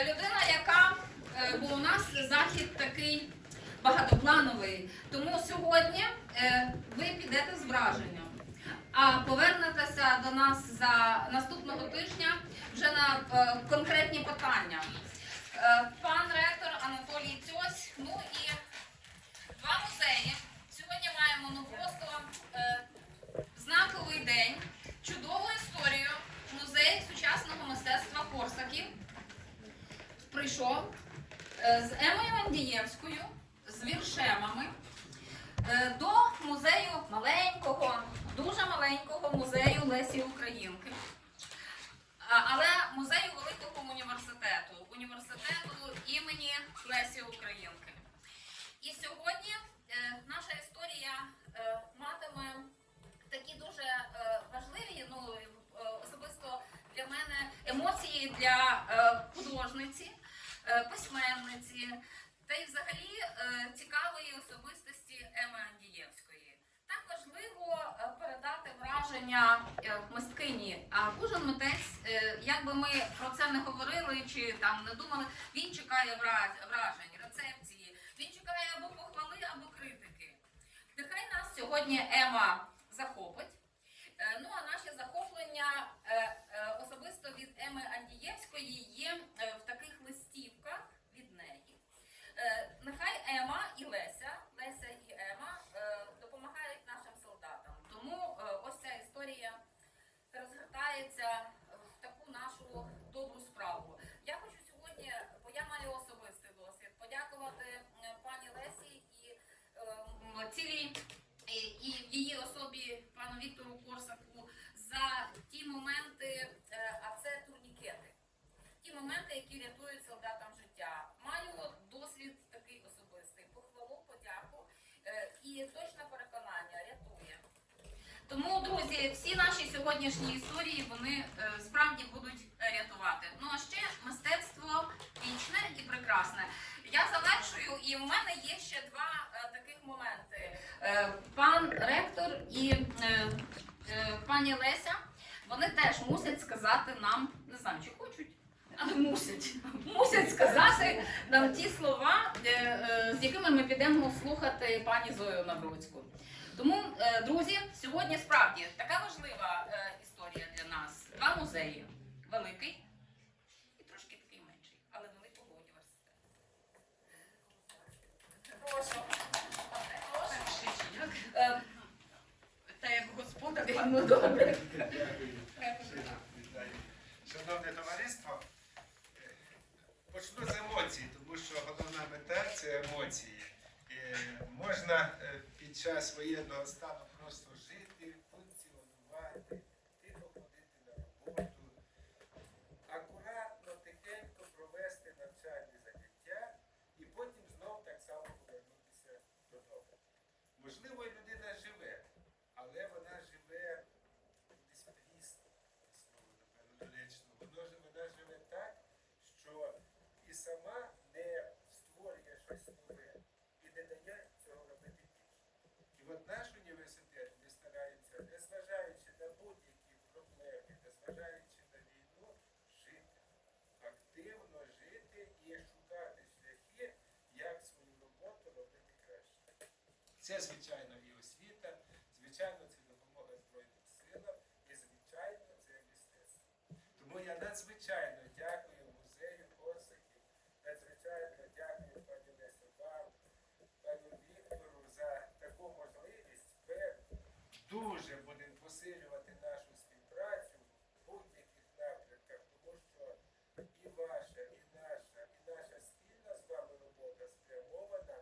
людина, яка е, бо у нас захід такий багатоплановий. Тому сьогодні е, ви підете з враженням, а повернетеся до нас за наступного тижня вже на е, конкретні питання. Пан ректор Анатолій Цьось, ну і два музеї. Сьогодні маємо ну просто знаковий день, чудову історію. Музей сучасного мистецтва Корсаків прийшов е, з Емою Андієвською, з віршемами е, до музею маленького, дуже маленького музею Лесі Українки. Але музею Великого університету, університету імені Лесі Українки. І сьогодні е, наша історія матиме такі дуже важливі, ну особисто для мене емоції для художниці, письменниці та й взагалі е, цікавої особистості Еми Андієвської. Так важливо е, передати враження е, мисткині. А кожен митець, е, як би ми про це не говорили чи там не думали, він чекає вражень, рецепції. Він чекає або похвали, або критики. Нехай нас сьогодні Ема захопить. Е, Ну а наше захоплення е, е, особисто від Еми Андієвської є е, в таких листівках від неї. Е, Нехай Ема і Леся, Леся і Ема е, допомагають нашим солдатам. Тому е, ось ця історія розгортається в таку нашу добру справу. Я хочу сьогодні, бо я маю особистий досвід, подякувати е, пані Лесі і е, м, цілій і і в її особі пану Віктору Корсаку за ті моменти, е, а це турнікети. Ті моменти, які рятують солдатам життя. Маю досвід такий особистий, похвалу, подяку е, і точне переконання рятує. Тому, друзі, всі наші сьогоднішні історії вони е, справді будуть рятувати. Ну а ще мистецтво вічне і прекрасне. Я завершую, і в мене є ще два е, таких моменти. Пан ректор і пані Леся, вони теж мусять сказати нам, не знаю, чи хочуть. Але мусять, мусять нам ті слова, е, е, з якими ми підемо слухати пані Зою Навроцьку. Тому, е, друзі, сьогодні справді така важлива історія для нас. Два музеї: великий і трошки такий менший, але великого університету. Прошу. Прошу. Та як господар, ну добре. Шановне товариство, почну з емоцій, тому що головна мета це емоції. Можна е, під час воєнного стану Це, звичайно, і освіта, звичайно, це допомога Збройним силам, і, звичайно, це мистецтво. Тому я надзвичайно дякую музею Корсаків, надзвичайно дякую пані Лесі вам, пану Віктору за таку можливість. Ми дуже будемо посилювати нашу співпрацю в будь-яких напрямках, тому що і ваша, і наша, і наша спільна з вами робота спрямована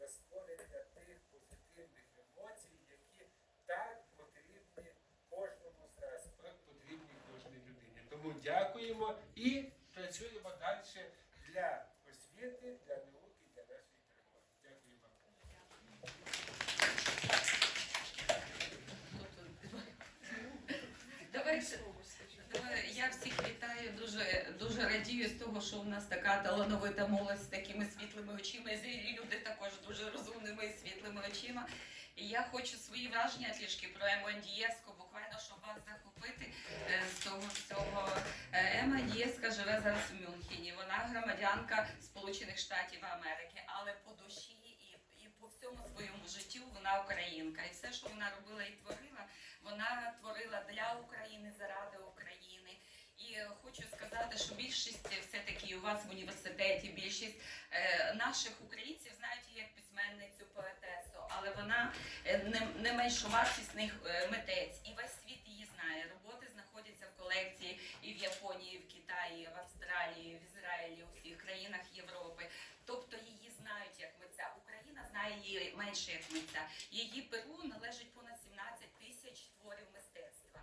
на створення тих позитивних емоцій, які так потрібні кожному з нас, так потрібні кожній людині. Тому дякуємо і працюємо далі для освіти, для науки, для нашої перемоги. Дякую вам. Давай, давай, я всіх вітаю, дуже, дуже радію з того, що у нас така талановита молодь з такими світлими очима, і люди також дуже розумними і світлими очима. І я хочу свої враження трішки про Ему Андієвську, буквально, щоб вас захопити е, з того всього. Е, Ема Дієска живе зараз в Мюнхені. Вона громадянка Сполучених Штатів Америки, але по душі і, і по всьому своєму життю вона українка. І все, що вона робила і творила, вона творила для України, заради України. І хочу сказати, що більшість все-таки у вас в університеті, більшість е, наших українців знають її як письменницю, поетесу, але вона е, не, не менш вартісний е, митець. І весь світ її знає. Роботи знаходяться в колекції і в Японії, і в Китаї, в Австралії, в Ізраїлі, у всіх країнах Європи. Тобто її знають як митця. Україна знає її менше митця. Її перу належить понад 17 тисяч творів мистецтва.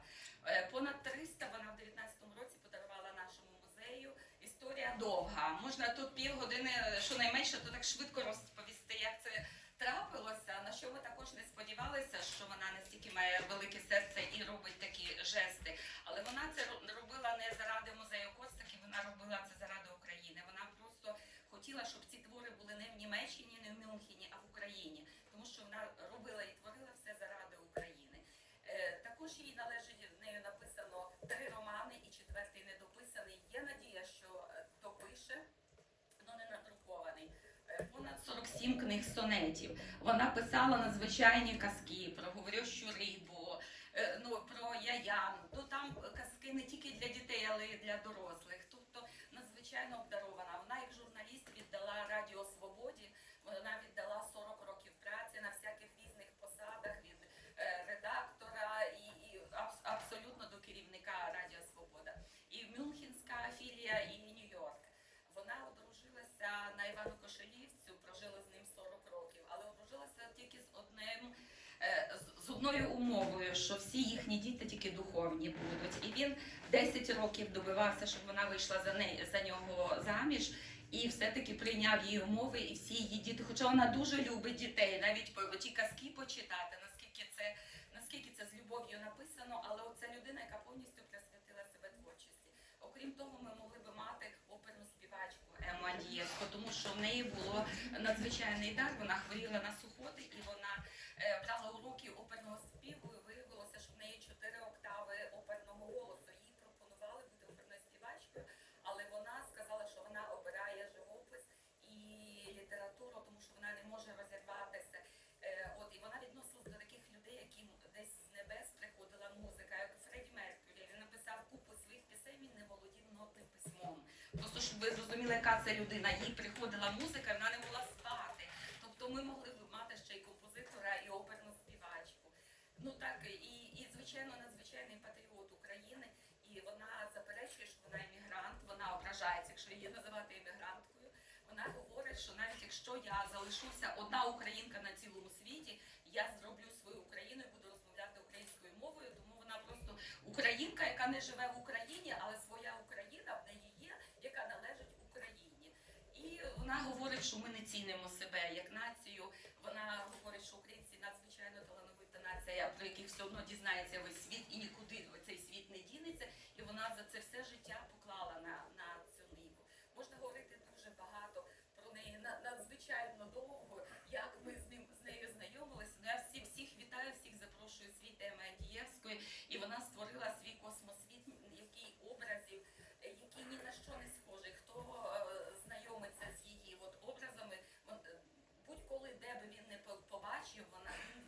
Е, Понад 300 вона в 19-му році подарувала нашому музею. Історія довга. Можна тут півгодини, щонайменше, то так швидко розповісти, як це трапилося. На що ми також не сподівалися, що вона настільки має велике серце і робить такі жести. Але вона це ро- робила не заради музею Костики, вона робила це заради України. Вона просто хотіла, щоб ці твори були не в Німеччині, не в Мюнхені, а в Україні, тому що вона робила і творила все заради України. Е, також їй належить в нею написано три романи і четвертий недописаний. Є надія, що е, допише, але не надрукований. Е, 47 книг сонетів. Вона писала надзвичайні казки про говорящу рибу, е, ну про яян. Ну там казки не тільки для дітей, але й для дорослих. Тобто надзвичайно обдарована. Вона як журналіст віддала Радіо Свободі. Вона віддала 40 років праці на всяких різних посадах від е, редактора і, і абс- абсолютно до керівника Радіо Свобода. І Мюнхенська філія, і Нью-Йорк. Вона одружилася на Івану Кошелівцю, прожила з ним 40 років, але одружилася тільки з одним. е, з- З одною умовою, що всі їхні діти тільки духовні будуть, і він 10 років добивався, щоб вона вийшла за неї за нього заміж, і все-таки прийняв її умови, і всі її діти. Хоча вона дуже любить дітей, навіть ті казки почитати, наскільки це наскільки це з любов'ю написано, але оця людина, яка повністю присвятила себе творчості. Окрім того, ми могли би мати оперну співачку Ему Андієвську, тому що в неї було надзвичайний дар. Вона хворіла на сухоти і вона брала уроки оперного співу. І виявилося, що в неї чотири октави оперного голосу. Їй пропонували бути оперною співачкою, але вона сказала, що вона обирає живопис і літературу, тому що вона не може розірватися. Е, От і вона відносилась до таких людей, які десь з небес приходила музика, як Фредді Меркюрі. Він написав купу своїх пісень, він не володів нотним письмом. Просто щоб ви зрозуміли, яка це людина. Їй приходила музика, вона не могла спати. Тобто ми могли б мати ще й композитора, і оперну співачку. Ну так і, і звичайно надзвичайний патріот України. І вона заперечує, що вона іммігрант, вона ображається, якщо її називати іммігранткою. Вона говорить, що навіть якщо я залишуся одна українка на цілому світі, я зроблю свою Україну і буду розмовляти українською мовою. Тому вона просто українка, яка не живе в Україні, але своя Україна в неї є, яка належить Україні. І вона говорить, що ми не цінимо себе як націю. Вона говорить, що українці про яких все одно дізнається весь світ, і нікуди цей світ не дінеться. І вона за це все життя поклала на, на цю ниву. Можна говорити дуже багато про неї на- надзвичайно довго, як ми з ним з нею знайомилися. Ну, я всі всіх вітаю, всіх запрошую в світ Еми Андієвської, і вона створила свій космосвіт, який образів, е, який ні на що не схожий. Хто е, знайомиться з її от образами, вон- е, будь-коли де би він не по- побачив, вона він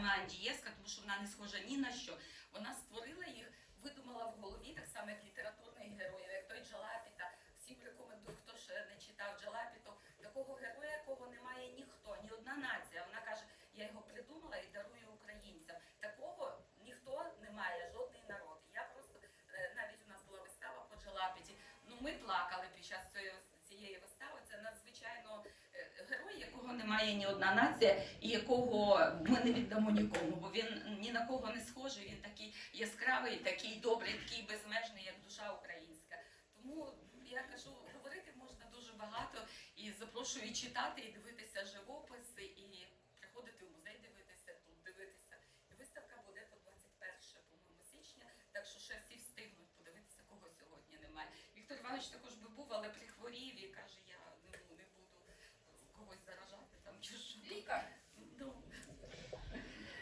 Ема Андієвська, тому що вона не схожа ні на що. Вона створила їх, видумала в голові, так само як літературних героїв, як той Джалапіта. Всім рекомендую, хто ще не читав Джалапіту, такого героя, якого немає ніхто, ні одна нація. Вона каже, я його придумала і дарую українцям. Такого ніхто не має, жодний народ. Я просто е, навіть у нас була вистава по Джалапіті. Ну ми плакали під час цієї, цієї вистави. Це надзвичайно е, герой, немає ні одна нація, і якого ми не віддамо нікому, бо він ні на кого не схожий. Він такий яскравий, такий добрий, такий безмежний, як душа українська. Тому я кажу, говорити можна дуже багато і запрошую і читати, і дивитися живописи, і приходити в музей дивитися, тут дивитися. І виставка буде по 21 по-моєму, січня, так що ще всі встигнуть подивитися, кого сьогодні немає. Віктор Іванович також би був, але прихворів і каже, я не, ну, не буду когось заражати там чи що. Лікар. Ну,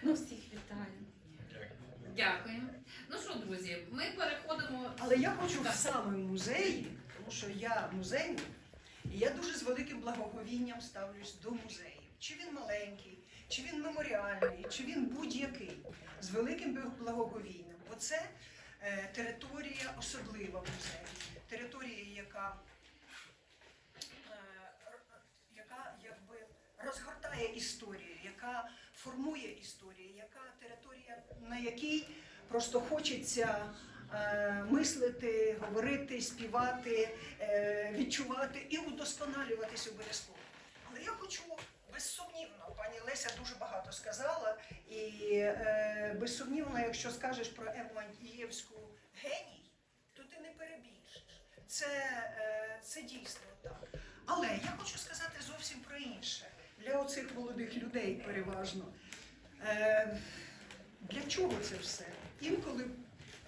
ну всіх вітаю. Дякую. Ну що, друзі, ми переходимо. Але я хочу в саме музеї, тому що я музейник, і я дуже з великим благоговінням ставлюсь до музеїв. Чи він маленький, чи він меморіальний, чи він будь-який, з великим благоговінням. Бо це е, територія особлива музею, територія, яка, е, яка якби розгортає історію, яка формує історію, на якій просто хочеться е, мислити, говорити, співати, е, відчувати і удосконалюватись обов'язково. Але я хочу безсумнівно, пані Леся дуже багато сказала, і е, безсумнівно, якщо скажеш про Ему Андієвську геній, то ти не перебільшиш. Це, це дійсно так. Але я хочу сказати зовсім про інше для оцих молодих людей переважно. Для чого це все? Інколи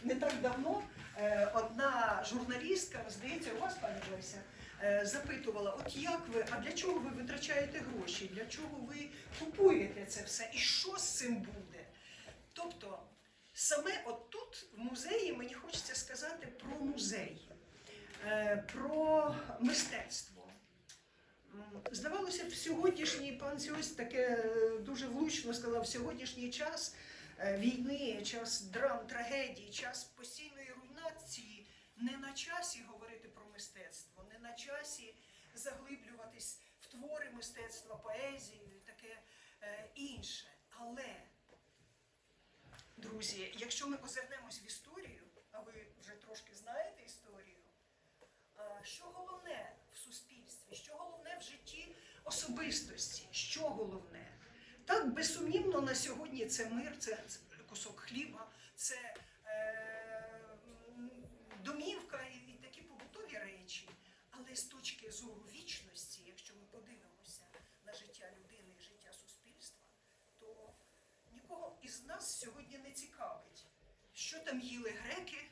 не так давно е, одна журналістка, здається, у вас, пані Леся, запитувала: от як ви, а для чого ви витрачаєте гроші? Для чого ви купуєте це все? І що з цим буде? Тобто, саме тут, в музеї, мені хочеться сказати про музей, е, про мистецтво. Здавалося б, сьогоднішній пан Сіось таке е, дуже влучно сказав, в сьогоднішній час війни, час драм, трагедій, час постійної руйнації не на часі говорити про мистецтво, не на часі заглиблюватись в твори мистецтва, поезію і таке е, інше. Але, друзі, якщо ми озирнемось в історію, а ви вже трошки знаєте історію, що головне в суспільстві, що головне в житті особистості, що головне? Так, безсумнівно, на сьогодні це мир, це, кусок хліба, це е, домівка і, і такі побутові речі. Але з точки зору вічності, якщо ми подивимося на життя людини і життя суспільства, то нікого із нас сьогодні не цікавить, що там їли греки,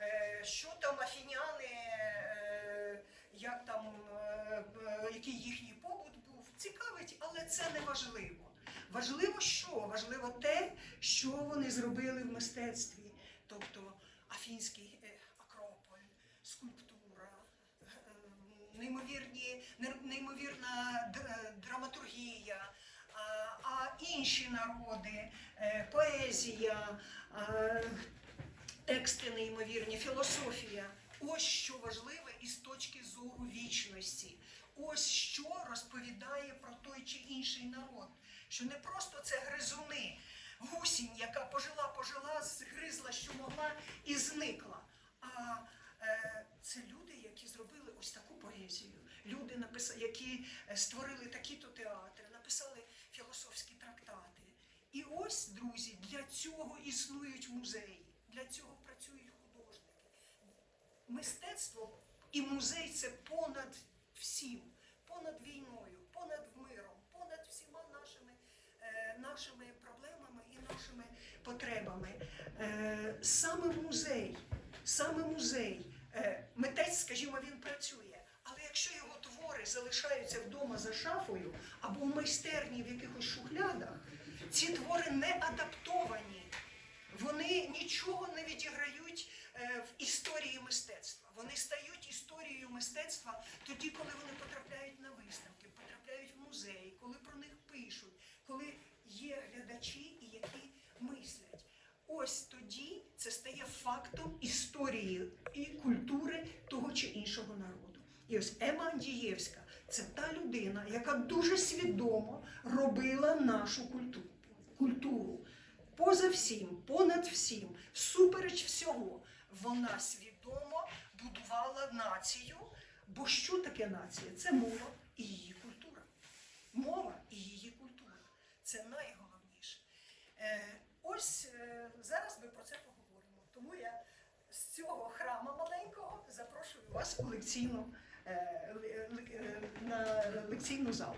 е, що там афіняни, е, як там, е, е, який їхній побут був. Цікавить, але це не важливо. Важливо що? Важливо те, що вони зробили в мистецтві. Тобто Афінський е, Акрополь, скульптура, е, неймовірні, неймовірна драматургія, а, інші народи, е, поезія, е, тексти неймовірні, філософія. Ось що важливе із точки зору вічності. Ось що розповідає про той чи інший народ. Що не просто це гризуни, гусінь, яка пожила, пожила, згризла, що могла, і зникла. А е, це люди, які зробили ось таку поезію. Люди, які е, створили такі-то театри, написали філософські трактати. І ось, друзі, для цього існують музеї, для цього працюють художники. Мистецтво і музей це понад всім, понад війною, понад миром, понад всіма нашими, е, нашими проблемами і нашими потребами. Е, саме музей, саме музей, е, митець, скажімо, він працює. Але якщо його твори залишаються вдома за шафою або в майстерні в якихось шухлядах, ці твори не адаптовані. Вони нічого не відіграють в історії мистецтва. Вони стають мистецтва тоді, коли вони потрапляють на виставки, потрапляють в музеї, коли про них пишуть, коли є глядачі, які мислять. Ось тоді це стає фактом історії і культури того чи іншого народу. І ось Ема Андієвська це та людина, яка дуже свідомо робила нашу культуру. культуру. Поза всім, понад всім, всупереч всього, вона свідомо будувала націю. Бо що таке нація? Це мова і її культура. Мова і її культура. Це найголовніше. Е, ось е, зараз ми про це поговоримо. Тому я з цього храма маленького запрошую вас у лекційну, ле- ле- е, на лекційну залу.